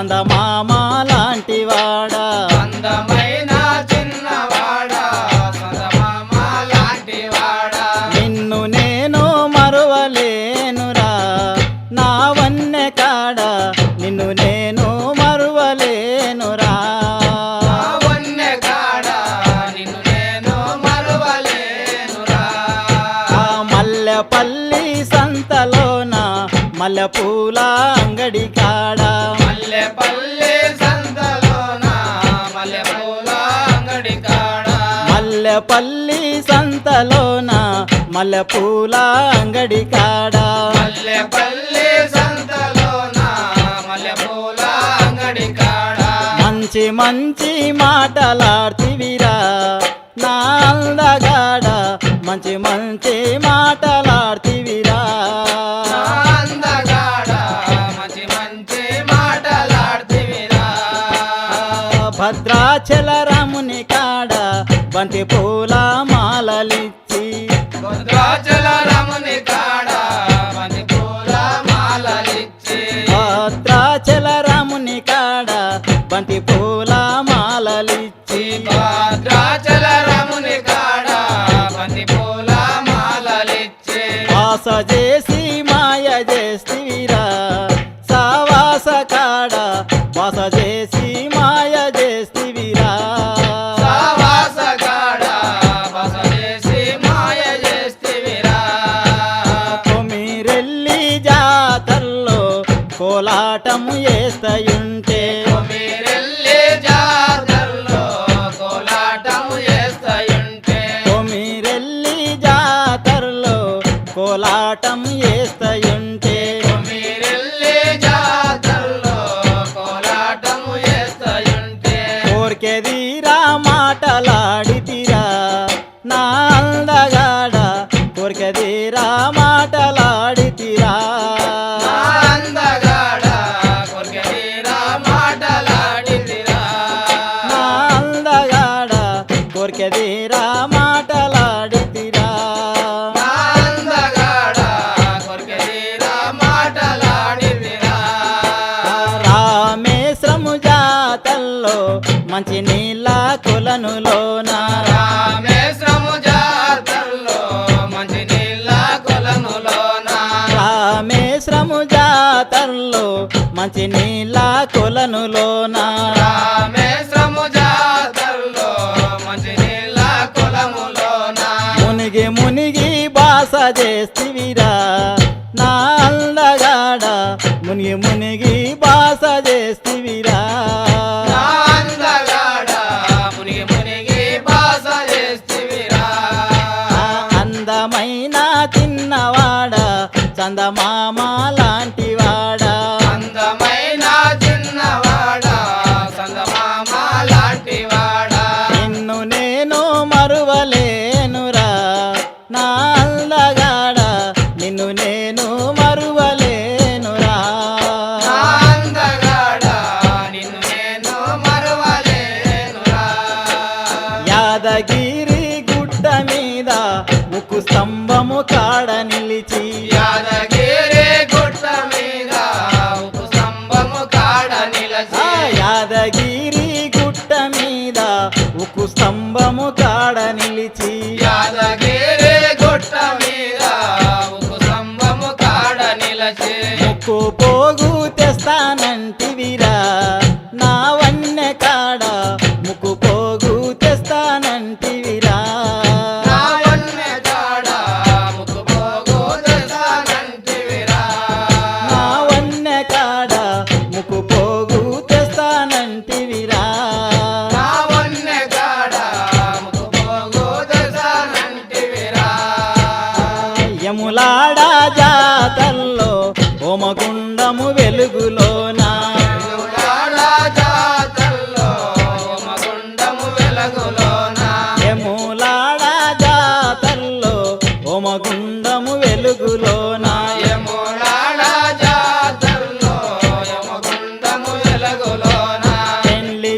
చందమామ లాంటివాడా అందమైన చిన్నవాడా చందమామ లాంటి వాడా నిన్ను నేను మరువలేనురా నా వన్నె కాడ? నిన్ను నేను మరువలేనురా. నా వన్నె కాడ నిన్ను నేను మరువలేనురా. ఆ మల్లెపల్లి సంతలోన మల్లెపూల అంగడి కాడ? మల్లెపల్లి సంతలోన మల్లెపూల అంగడి కాడ. మల్లెపల్లి సంతలోన మల్లెపూల అంగడి కాడ. మంచి మంచి మాటలాడుతీవిరా నా అందగాడ. మంచి మంచి మాటలాడుతీవిరా. భద్రాచల బంతి పూల మాలలిచ్చి. భద్రాచల రముని కాడ మని పూల మాలలిచ్చి. భద్రాచల రాముని కాడ బంతి పూల మాలలిచ్చి. భద్రాచల రముని కాడ మని పూల మాలలిచ్చి. ఆశ చేసి మాయ చేస్తివిరా కోలాటం మంచి నీళ్ళ కొలనులోన. రామేశ్వరము జాతరలో మంచి నీళ్ళ కొలములోన. మునిగి మునిగి బాస చేస్తివిరా. నా అందగాడ మునిగి మునిగి బాస చేస్తివిరా. అందమైన తిన్నవాడ చందమామ లాంటివాడా గుట్ట మీద ఉక్కు స్తంభము కాడ నిలిచి. యాదగిరి గుట్ట మీద ఉప్పు స్తంభము కాడ నిలచి. యాదగిరి గుట్ట మీద ఉక్కు స్తంభము కాడ నిలిచి. యాదగిరి గుట్ట మీద ఉప్పు స్తంభము కాడ నిలచి. ముక్కు పోగు తెస్తానంటివిరా. యములాడ జాతల్లో హోమగుండము వెలుగులోన? యములాడ జాతల్లో హోమగుండము వెలుగులోన? పెళ్ళి